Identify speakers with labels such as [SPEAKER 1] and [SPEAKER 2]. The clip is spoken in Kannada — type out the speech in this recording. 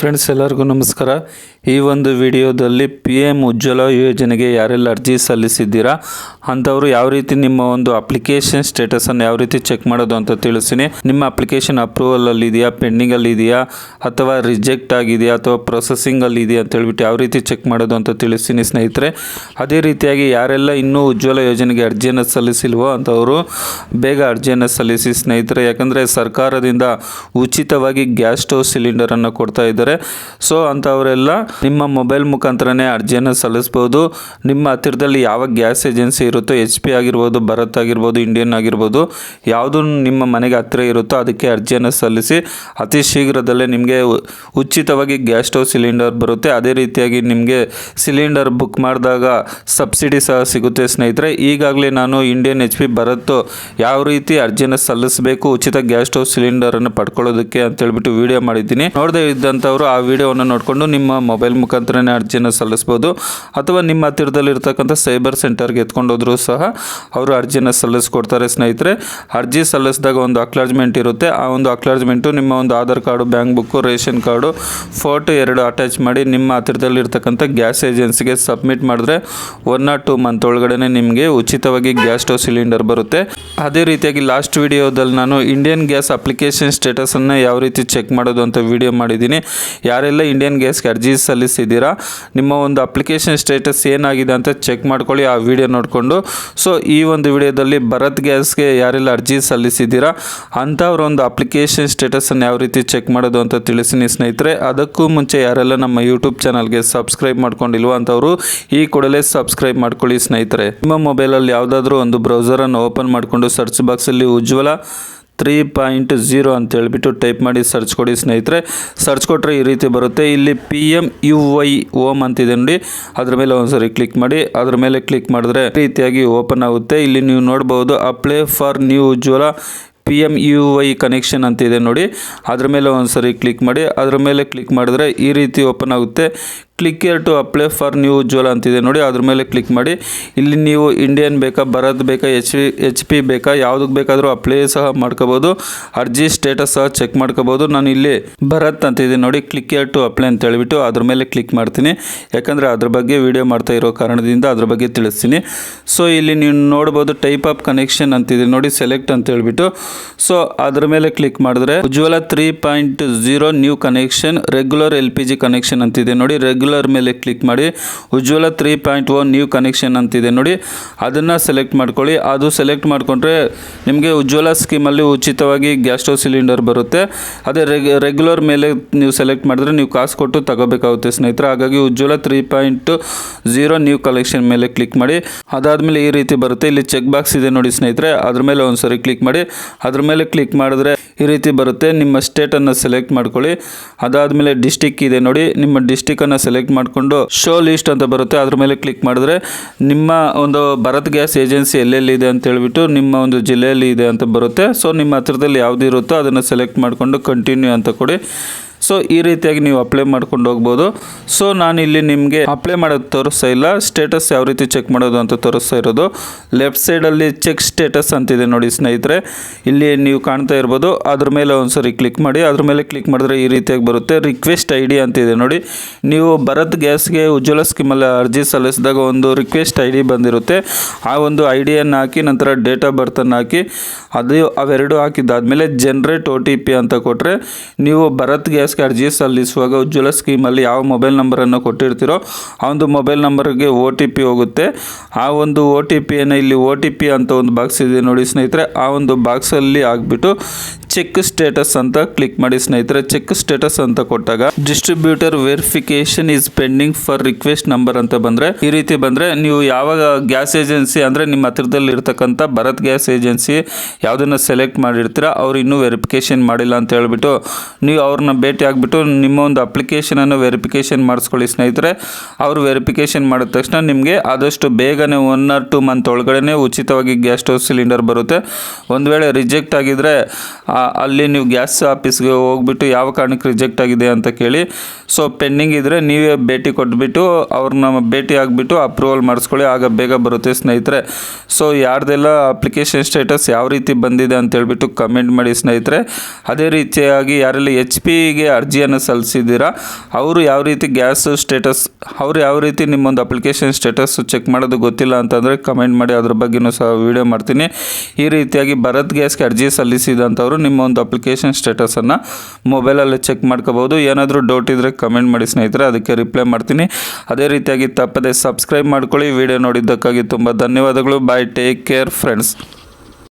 [SPEAKER 1] ಫ್ರೆಂಡ್ಸ್ ಎಲ್ಲರಿಗೂ ನಮಸ್ಕಾರ. ಈ ಒಂದು ವಿಡಿಯೋದಲ್ಲಿ ಪಿ ಎಂ ಉಜ್ವಲ ಯೋಜನೆಗೆ ಯಾರೆಲ್ಲ ಅರ್ಜಿ ಸಲ್ಲಿಸಿದ್ದೀರಾ, ಅಂಥವರು ಯಾವ ರೀತಿ ನಿಮ್ಮ ಒಂದು ಅಪ್ಲಿಕೇಶನ್ ಸ್ಟೇಟಸನ್ನು ಯಾವ ರೀತಿ ಚೆಕ್ ಮಾಡೋದು ಅಂತ ತಿಳಿಸ್ತೀನಿ. ನಿಮ್ಮ ಅಪ್ಲಿಕೇಶನ್ ಅಪ್ರೂವಲಲ್ಲಿ ಇದೆಯಾ ಪೆಂಡಿಂಗಲ್ಲಿ ಇದೆಯಾ, ಅಥವಾ ರಿಜೆಕ್ಟ್ ಆಗಿದೆಯಾ, ಅಥವಾ ಪ್ರೊಸೆಸಿಂಗಲ್ಲಿ ಇದೆಯಾ ಅಂತ ಹೇಳ್ಬಿಟ್ಟು ಯಾವ ರೀತಿ ಚೆಕ್ ಮಾಡೋದು ಅಂತ ತಿಳಿಸ್ತೀನಿ ಸ್ನೇಹಿತರೆ. ಅದೇ ರೀತಿಯಾಗಿ ಯಾರೆಲ್ಲ ಇನ್ನೂ ಉಜ್ವಲ ಯೋಜನೆಗೆ ಅರ್ಜಿಯನ್ನು ಸಲ್ಲಿಸಿಲ್ವೋ ಅಂಥವರು, ಬೇಗ ಅರ್ಜಿಯನ್ನು ಸಲ್ಲಿಸಿ ಸ್ನೇಹಿತರೆ. ಯಾಕಂದರೆ ಸರ್ಕಾರದಿಂದ ಉಚಿತವಾಗಿ ಗ್ಯಾಸ್ ಸ್ಟವ್ ಸಿಲಿಂಡರನ್ನು ಕೊಡ್ತಾ ಇದ್ದಾರೆ. ಸೊ ಅಂಥವರೆಲ್ಲ ನಿಮ್ಮ ಮೊಬೈಲ್ ಮುಖಾಂತರನೇ ಅರ್ಜಿಯನ್ನು ಸಲ್ಲಿಸ್ಬೋದು. ನಿಮ್ಮ ಹತ್ತಿರದಲ್ಲಿ ಯಾವ ಗ್ಯಾಸ್ ಏಜೆನ್ಸಿ ಇರುತ್ತೋ ಎಚ್ ಪಿ ಆಗಿರ್ಬೋದು, ಭರತ್ ಆಗಿರ್ಬೋದು ಇಂಡಿಯನ್ ಆಗಿರ್ಬೋದು, ಯಾವುದು ನಿಮ್ಮ ಮನೆಗೆ ಹತ್ತಿರ ಇರುತ್ತೋ ಅದಕ್ಕೆ ಅರ್ಜಿಯನ್ನು ಸಲ್ಲಿಸಿ, ಅತಿ ಶೀಘ್ರದಲ್ಲೇ ನಿಮಗೆ ಉಚಿತವಾಗಿ ಗ್ಯಾಸ್ ಸ್ಟವ್ ಸಿಲಿಂಡರ್ ಬರುತ್ತೆ. ಅದೇ ರೀತಿಯಾಗಿ ನಿಮಗೆ ಸಿಲಿಂಡರ್ ಬುಕ್ ಮಾಡಿದಾಗ ಸಬ್ಸಿಡಿ ಸಹ ಸಿಗುತ್ತೆ ಸ್ನೇಹಿತರೆ. ಈಗಾಗಲೇ ನಾನು ಇಂಡಿಯನ್ ಎಚ್ ಪಿ ಭರತ್ ಯಾವ ರೀತಿ ಅರ್ಜಿಯನ್ನು ಸಲ್ಲಿಸಬೇಕು, ಉಚಿತ ಗ್ಯಾಸ್ ಸ್ಟವ್ ಸಿಲಿಂಡರನ್ನು ಪಡ್ಕೊಳ್ಳೋದಕ್ಕೆ ಅಂತ ಹೇಳ್ಬಿಟ್ಟು ವಿಡಿಯೋ ಮಾಡಿದ್ದೀನಿ. ನೋಡದೇ ಇದ್ದಂಥವ್ರು ಆ ವಿಡಿಯೋವನ್ನು ನೋಡಿಕೊಂಡು ನಿಮ್ಮ ಮೊಬೈಲ್ ಮುಖಾಂತರನೇ ಅರ್ಜಿನ ಸಲ್ಲಿಸ್ಬೋದು. ಅಥವಾ ನಿಮ್ಮ ಹತ್ತಿರದಲ್ಲಿರ್ತಕ್ಕಂಥ ಸೈಬರ್ ಸೆಂಟರ್ಗೆ ಎತ್ಕೊಂಡೋದ್ರೂ ಸಹ ಅವರು ಅರ್ಜಿಯನ್ನು ಸಲ್ಲಿಸ್ಕೊಡ್ತಾರೆ ಸ್ನೇಹಿತರೆ. ಅರ್ಜಿ ಸಲ್ಲಿಸಿದಾಗ ಒಂದು ಅಕ್ಲಾಜ್ಮೆಂಟ್ ಇರುತ್ತೆ. ಆ ಒಂದು ಅಕ್ಲಾಜ್ಮೆಂಟು ನಿಮ್ಮ ಒಂದು Aadhaar card, bank book, ration card, photo ಎರಡು ಅಟ್ಯಾಚ್ ಮಾಡಿ ನಿಮ್ಮ ಹತ್ತಿರದಲ್ಲಿರ್ತಕ್ಕಂಥ ಗ್ಯಾಸ್ ಏಜೆನ್ಸಿಗೆ ಸಬ್ಮಿಟ್ ಮಾಡಿದ್ರೆ ಒನ್ ಆರ್ ಟೂ ಮಂತ್ ಒಳಗಡೆ ನಿಮಗೆ ಉಚಿತವಾಗಿ ಗ್ಯಾಸ್ ಸ್ಟವ್ ಸಿಲಿಂಡರ್ ಬರುತ್ತೆ. ಅದೇ ರೀತಿಯಾಗಿ ಲಾಸ್ಟ್ ವಿಡಿಯೋದಲ್ಲಿ ನಾನು ಇಂಡಿಯನ್ ಗ್ಯಾಸ್ ಅಪ್ಲಿಕೇಶನ್ ಸ್ಟೇಟಸನ್ನು ಯಾವ ರೀತಿ ಚೆಕ್ ಮಾಡೋದು ಅಂತ ವಿಡಿಯೋ ಮಾಡಿದ್ದೀನಿ. ಯಾರೆಲ್ಲ ಇಂಡಿಯನ್ ಗ್ಯಾಸ್ಗೆ ಅರ್ಜಿ ಸಲ್ಲಿಸಿದ್ದೀರಾ ನಿಮ್ಮ ಒಂದು ಅಪ್ಲಿಕೇಶನ್ ಸ್ಟೇಟಸ್ ಏನಾಗಿದೆ ಅಂತ ಚೆಕ್ ಮಾಡ್ಕೊಳ್ಳಿ, ಆ ವಿಡಿಯೋ ನೋಡಿಕೊಂಡು. ಸೊ ಈ ಒಂದು ವಿಡಿಯೋದಲ್ಲಿ ಭರತ್ ಗ್ಯಾಸ್ಗೆ ಯಾರೆಲ್ಲ ಅರ್ಜಿ ಸಲ್ಲಿಸಿದ್ದೀರಾ, ಅಂಥವ್ರ ಒಂದು ಅಪ್ಲಿಕೇಶನ್ ಸ್ಟೇಟಸನ್ನು ಯಾವ ರೀತಿ ಚೆಕ್ ಮಾಡೋದು ಅಂತ ತಿಳಿಸಿನಿ ಸ್ನೇಹಿತರೆ. ಅದಕ್ಕೂ ಮುಂಚೆ ಯಾರೆಲ್ಲ ನಮ್ಮ ಯೂಟ್ಯೂಬ್ ಚಾನಲ್ಗೆ ಸಬ್ಸ್ಕ್ರೈಬ್ ಮಾಡ್ಕೊಂಡಿಲ್ವೋ ಅಂಥವರು ಈ ಕೂಡಲೇ ಸಬ್ಸ್ಕ್ರೈಬ್ ಮಾಡ್ಕೊಳ್ಳಿ ಸ್ನೇಹಿತರೆ. ನಿಮ್ಮ ಮೊಬೈಲಲ್ಲಿ ಯಾವುದಾದ್ರೂ ಒಂದು ಬ್ರೌಸರನ್ನು ಓಪನ್ ಮಾಡಿಕೊಂಡು ಸರ್ಚ್ ಬಾಕ್ಸಲ್ಲಿ ಉಜ್ವಲ ತ್ರೀ ಪಾಯಿಂಟ್ ಜೀರೋ ಅಂತ ಹೇಳ್ಬಿಟ್ಟು ಟೈಪ್ ಮಾಡಿ ಸರ್ಚ್ ಕೊಡಿ ಸ್ನೇಹಿತರೆ. ಸರ್ಚ್ ಕೊಟ್ಟರೆ ಈ ರೀತಿ ಬರುತ್ತೆ. ಇಲ್ಲಿ ಪಿ ಎಂ ಯು ವೈ ಓಮ್ ಅಂತಿದೆ ನೋಡಿ. ಅದ್ರ ಮೇಲೆ ಒಂದ್ಸರಿ ಕ್ಲಿಕ್ ಮಾಡಿ. ಅದ್ರ ಮೇಲೆ ಕ್ಲಿಕ್ ಮಾಡಿದ್ರೆ ರೀತಿಯಾಗಿ ಓಪನ್ ಆಗುತ್ತೆ. ಇಲ್ಲಿ ನೀವು ನೋಡ್ಬೋದು apply for new Ujjwala P M U Y connection ಅಂತ ಇದೆ ನೋಡಿ. ಅದ್ರ ಮೇಲೆ ಒಂದ್ಸರಿ ಕ್ಲಿಕ್ ಮಾಡಿ. ಅದ್ರ ಮೇಲೆ ಕ್ಲಿಕ್ ಮಾಡಿದ್ರೆ ಈ ರೀತಿ ಓಪನ್ ಆಗುತ್ತೆ. Click here to apply for new Ujjwala ಅಂತಿದೆ. ನೋಡಿ ಅದ್ರ ಮೇಲೆ ಕ್ಲಿಕ್ ಮಾಡಿ. ಇಲ್ಲಿ ನೀವು ಇಂಡಿಯನ್ ಬೇಕಾ ಭರತ್ ಬೇಕಾ ಎಚ್ ಪಿ ಎಚ್ ಪಿ ಬೇಕಾ ಯಾವುದಕ್ಕೆ ಬೇಕಾದರೂ ಅಪ್ಲೈ ಸಹ ಮಾಡ್ಕೋಬೋದು. ಅರ್ಜಿ ಸ್ಟೇಟಸ್ ಸಹ ಚೆಕ್ ಮಾಡ್ಕೋಬೋದು. ನಾನು ಇಲ್ಲಿ ಭರತ್ ಅಂತಿದೆ. ನೋಡಿ ಕ್ಲಿಕ್ ಇಯರ್ ಟು ಅಪ್ಲೈ ಅಂತ ಹೇಳಿಬಿಟ್ಟು ಅದ್ರ ಮೇಲೆ ಕ್ಲಿಕ್ ಮಾಡ್ತೀನಿ. ಯಾಕಂದರೆ ಅದ್ರ ಬಗ್ಗೆ ವಿಡಿಯೋ ಮಾಡ್ತಾ ಇರೋ ಕಾರಣದಿಂದ ಅದ್ರ ಬಗ್ಗೆ ತಿಳಿಸ್ತೀನಿ. ಸೊ ಇಲ್ಲಿ ನೀವು ನೋಡ್ಬೋದು ಟೈಪ್ ಆಫ್ ಕನೆಕ್ಷನ್ ಅಂತಿದೆ. ನೋಡಿ ಸೆಲೆಕ್ಟ್ ಅಂತ ಹೇಳ್ಬಿಟ್ಟು. ಸೊ ಅದ್ರ ಮೇಲೆ ಕ್ಲಿಕ್ ಮಾಡಿದ್ರೆ Ujjwala three point zero new connection regular L P G connection ಅಂತಿದೆ. ನೋಡಿ ರೆಗ್ಯುಲರ್ ಮೇಲೆ ಕ್ಲಿಕ್ ಮಾಡಿ, Ujjwala three point one new connection ಅಂತಿದೆ ನೋಡಿ. ಅದನ್ನು ಸೆಲೆಕ್ಟ್ ಮಾಡ್ಕೊಳ್ಳಿ. ಅದು ಸೆಲೆಕ್ಟ್ ಮಾಡಿಕೊಂಡ್ರೆ ನಿಮಗೆ ಉಜ್ವಲ ಸ್ಕೀಮಲ್ಲಿ ಉಚಿತವಾಗಿ ಗ್ಯಾಸ್ ಸ್ಟವ್ ಸಿಲಿಂಡರ್ ಬರುತ್ತೆ. ಅದೇ ರೆಗ್ ರೆಗ್ಯುಲರ್ ಮೇಲೆ ನೀವು ಸೆಲೆಕ್ಟ್ ಮಾಡಿದ್ರೆ ನೀವು ಕಾಸು ಕೊಟ್ಟು ತಗೋಬೇಕಾಗುತ್ತೆ ಸ್ನೇಹಿತರೆ. ಹಾಗಾಗಿ Ujjwala three point zero new collection ಮೇಲೆ ಕ್ಲಿಕ್ ಮಾಡಿ. ಅದಾದಮೇಲೆ ಈ ರೀತಿ ಬರುತ್ತೆ. ಇಲ್ಲಿ ಚೆಕ್ ಬಾಕ್ಸ್ ಇದೆ ನೋಡಿ ಸ್ನೇಹಿತರೆ. ಅದ್ರ ಮೇಲೆ ಒಂದ್ಸರಿ ಕ್ಲಿಕ್ ಮಾಡಿ. ಅದ್ರ ಮೇಲೆ ಕ್ಲಿಕ್ ಮಾಡಿದ್ರೆ ಈ ರೀತಿ ಬರುತ್ತೆ. ನಿಮ್ಮ ಸ್ಟೇಟನ್ನು ಸೆಲೆಕ್ಟ್ ಮಾಡ್ಕೊಳ್ಳಿ. ಅದಾದಮೇಲೆ ಡಿಸ್ಟಿಕ್ ಇದೆ ನೋಡಿ. ನಿಮ್ಮ ಡಿಸ್ಟಿಕನ್ನು ಸೆಲೆಕ್ಟ್ ಮಾಡಿಕೊಂಡು ಶೋ ಲಿಸ್ಟ್ ಅಂತ ಬರುತ್ತೆ. ಅದ್ರ ಮೇಲೆ ಕ್ಲಿಕ್ ಮಾಡಿದ್ರೆ ನಿಮ್ಮ ಒಂದು ಭರತ್ ಗ್ಯಾಸ್ ಏಜೆನ್ಸಿ ಎಲ್ಲೆಲ್ಲಿ ಇದೆ ಅಂತ ಹೇಳ್ಬಿಟ್ಟು ನಿಮ್ಮ ಒಂದು ಜಿಲ್ಲೆಯಲ್ಲಿ ಇದೆ ಅಂತ ಬರುತ್ತೆ. ಸೊ ನಿಮ್ಮ ಹತ್ರದಲ್ಲಿ ಯಾವ್ದು ಇರುತ್ತೋ ಅದನ್ನು ಸೆಲೆಕ್ಟ್ ಮಾಡಿಕೊಂಡು ಕಂಟಿನ್ಯೂ ಅಂತ ಕೊಡಿ ಸೊ ಈ ರೀತಿಯಾಗಿ ನೀವು ಅಪ್ಲೈ ಮಾಡ್ಕೊಂಡು ಹೋಗ್ಬೋದು. ಸೊ ನಾನು ಇಲ್ಲಿ ನಿಮಗೆ ಅಪ್ಲೈ ಮಾಡೋದು ತೋರಿಸ್ತಾ ಇಲ್ಲ. ಸ್ಟೇಟಸ್ ಯಾವ ರೀತಿ ಚೆಕ್ ಮಾಡೋದು ಅಂತ ತೋರಿಸ್ತಾ ಇರೋದು. ಲೆಫ್ಟ್ ಸೈಡಲ್ಲಿ ಚೆಕ್ ಸ್ಟೇಟಸ್ ಅಂತಿದೆ ನೋಡಿ ಸ್ನೇಹಿತರೆ. ಇಲ್ಲಿ ನೀವು ಕಾಣ್ತಾ ಇರ್ಬೋದು. ಅದ್ರ ಮೇಲೆ ಒಂದ್ಸರಿ ಕ್ಲಿಕ್ ಮಾಡಿ. ಅದ್ರ ಮೇಲೆ ಕ್ಲಿಕ್ ಮಾಡಿದ್ರೆ ಈ ರೀತಿಯಾಗಿ ಬರುತ್ತೆ. ರಿಕ್ವೆಸ್ಟ್ ಐ ಡಿ ಅಂತಿದೆ ನೋಡಿ. ನೀವು ಭರತ್ ಗ್ಯಾಸ್ಗೆ ಉಜ್ವಲ ಸ್ಕೀಮಲ್ಲಿ ಅರ್ಜಿ ಸಲ್ಲಿಸಿದಾಗ ಒಂದು ರಿಕ್ವೆಸ್ಟ್ ಐ ಡಿ ಬಂದಿರುತ್ತೆ. ಆ ಒಂದು ಐ ಡಿಯನ್ನು ಹಾಕಿ, ನಂತರ ಡೇಟ್ ಆಫ್ ಬರ್ತನ್ನು ಹಾಕಿ, ಅದು ಅವೆರಡು ಹಾಕಿದ್ದಾದಮೇಲೆ ಜನ್ರೇಟ್ ಒ ಟಿ ಪಿ ಅಂತ ಕೊಟ್ಟರೆ ನೀವು ಭರತ್ ಗ್ಯಾಸ್ಗೆ ಅರ್ಜಿ ಸಲ್ಲಿಸುವಾಗ ಉಜ್ವಲ ಸ್ಕೀಮಲ್ಲಿ ಯಾವ ಮೊಬೈಲ್ ನಂಬರನ್ನು ಕೊಟ್ಟಿರ್ತೀರೋ ಆ ಒಂದು ಮೊಬೈಲ್ ನಂಬರ್ಗೆ ಒ ಟಿ ಪಿ ಹೋಗುತ್ತೆ. ಆ ಒಂದು ಒ ಟಿ ಪಿಯನ್ನು ಇಲ್ಲಿ ಒ ಟಿ ಪಿ ಅಂತ ಒಂದು ಬಾಕ್ಸ್ ಇದೆ ನೋಡಿ ಸ್ನೇಹಿತರೆ. ಆ ಒಂದು ಬಾಕ್ಸಲ್ಲಿ ಹಾಕ್ಬಿಟ್ಟು ಚೆಕ್ ಸ್ಟೇಟಸ್ ಅಂತ ಕ್ಲಿಕ್ ಮಾಡಿ ಸ್ನೇಹಿತರೆ, ಚೆಕ್ ಸ್ಟೇಟಸ್ ಅಂತ ಕೊಟ್ಟಾಗ distributor verification is pending for request number ಅಂತ ಬಂದ್ರೆ, ಈ ರೀತಿ ಬಂದ್ರೆ ನೀವು ಯಾವಾಗ ಗ್ಯಾಸ್ ಏಜೆನ್ಸಿ ಅಂದ್ರೆ ನಿಮ್ಮ ಹತ್ರದಲ್ಲಿ ಇರ್ತಕ್ಕಂಥ ಭರತ್ ಗ್ಯಾಸ್ ಏಜೆನ್ಸಿ ಯಾವುದನ್ನು ಸೆಲೆಕ್ಟ್ ಮಾಡಿರ್ತೀರ, ಅವ್ರು ಇನ್ನೂ ವೆರಿಫಿಕೇಶನ್ ಮಾಡಿಲ್ಲ ಅಂತ ಹೇಳ್ಬಿಟ್ಟು ನೀವು ಅವ್ರನ್ನ ಭೇಟಿ ಆಗಿಬಿಟ್ಟು ನಿಮ್ಮ ಒಂದು ಅಪ್ಲಿಕೇಶನ್ ಅನ್ನು ವೆರಿಫಿಕೇಶನ್ ಮಾಡಿಸ್ಕೊಳ್ಳಿ ಸ್ನೇಹಿತರೆ. ಅವರು ವೆರಿಫಿಕೇಶನ್ ಮಾಡಿದ ತಕ್ಷಣ ನಿಮಗೆ ಆದಷ್ಟು ಬೇಗನೆ ಒನ್ ಆರ್ ಟು ಮಂತ್ ಒಳಗಡೆ ಉಚಿತವಾಗಿ ಗ್ಯಾಸ್ ಸ್ಟವ್ ಸಿಲಿಂಡರ್ ಬರುತ್ತೆ. ಒಂದು ವೇಳೆ ರಿಜೆಕ್ಟ್ ಆಗಿದ್ರೆ ಅಲ್ಲಿ ನೀವು ಗ್ಯಾಸ್ ಆಫೀಸ್ಗೆ ಹೋಗ್ಬಿಟ್ಟು ಯಾವ ಕಾರಣಕ್ಕೆ ರಿಜೆಕ್ಟ್ ಆಗಿದೆ ಅಂತ ಕೇಳಿ. ಸೊ ಪೆಂಡಿಂಗ್ ಇದ್ದರೆ ನೀವೇ ಭೇಟಿ ಕೊಟ್ಬಿಟ್ಟು, ಅವ್ರನ್ನ ಭೇಟಿ ಆಗಿಬಿಟ್ಟು ಅಪ್ರೂವಲ್ ಮಾಡಿಸ್ಕೊಳ್ಳಿ, ಆಗ ಬೇಗ ಬರುತ್ತೆ ಸ್ನೇಹಿತರೆ. ಸೊ ಯಾರ್ದೆಲ್ಲ ಅಪ್ಲಿಕೇಶನ್ ಸ್ಟೇಟಸ್ ಯಾವ ರೀತಿ ಬಂದಿದೆ ಅಂತ ಹೇಳ್ಬಿಟ್ಟು ಕಮೆಂಟ್ ಮಾಡಿ ಸ್ನೇಹಿತರೆ. ಅದೇ ರೀತಿಯಾಗಿ ಯಾರೆಲ್ಲ ಎಚ್ ಪಿಗೆ ಅರ್ಜಿಯನ್ನು ಸಲ್ಲಿಸಿದ್ದೀರಾ, ಅವರು ಯಾವ ರೀತಿ ಗ್ಯಾಸ್ ಸ್ಟೇಟಸ್ ಅವ್ರು ಯಾವ ರೀತಿ ನಿಮ್ಮೊಂದು ಅಪ್ಲಿಕೇಶನ್ ಸ್ಟೇಟಸ್ ಚೆಕ್ ಮಾಡೋದು ಗೊತ್ತಿಲ್ಲ ಅಂತಂದರೆ ಕಮೆಂಟ್ ಮಾಡಿ ಅದ್ರ ಬಗ್ಗೆನೂ ಸಹ ವೀಡಿಯೋ ಮಾಡ್ತೀನಿ. ಈ ರೀತಿಯಾಗಿ ಭರತ್ ಗ್ಯಾಸ್ಗೆ ಅರ್ಜಿ ಸಲ್ಲಿಸಿದಂಥವ್ರು ನಿಮ್ಮ ಒಂದು ಅಪ್ಲಿಕೇಶನ್ ಸ್ಟೇಟಸನ್ನು ಮೊಬೈಲಲ್ಲಿ ಚೆಕ್ ಮಾಡ್ಕೋಬೋದು ಏನಾದರೂ ಡೌಟ್ ಇದ್ದರೆ ಕಮೆಂಟ್ ಮಾಡಿ ಸ್ನೇಹಿತರೆ, ಅದಕ್ಕೆ ರಿಪ್ಲೈ ಮಾಡ್ತೀನಿ. ಅದೇ ರೀತಿಯಾಗಿ ತಪ್ಪದೆ ಸಬ್ಸ್ಕ್ರೈಬ್ ಮಾಡ್ಕೊಳ್ಳಿ. ವಿಡಿಯೋ ನೋಡಿದ್ದಕ್ಕಾಗಿ ತುಂಬ ಧನ್ಯವಾದಗಳು. Bye take care friends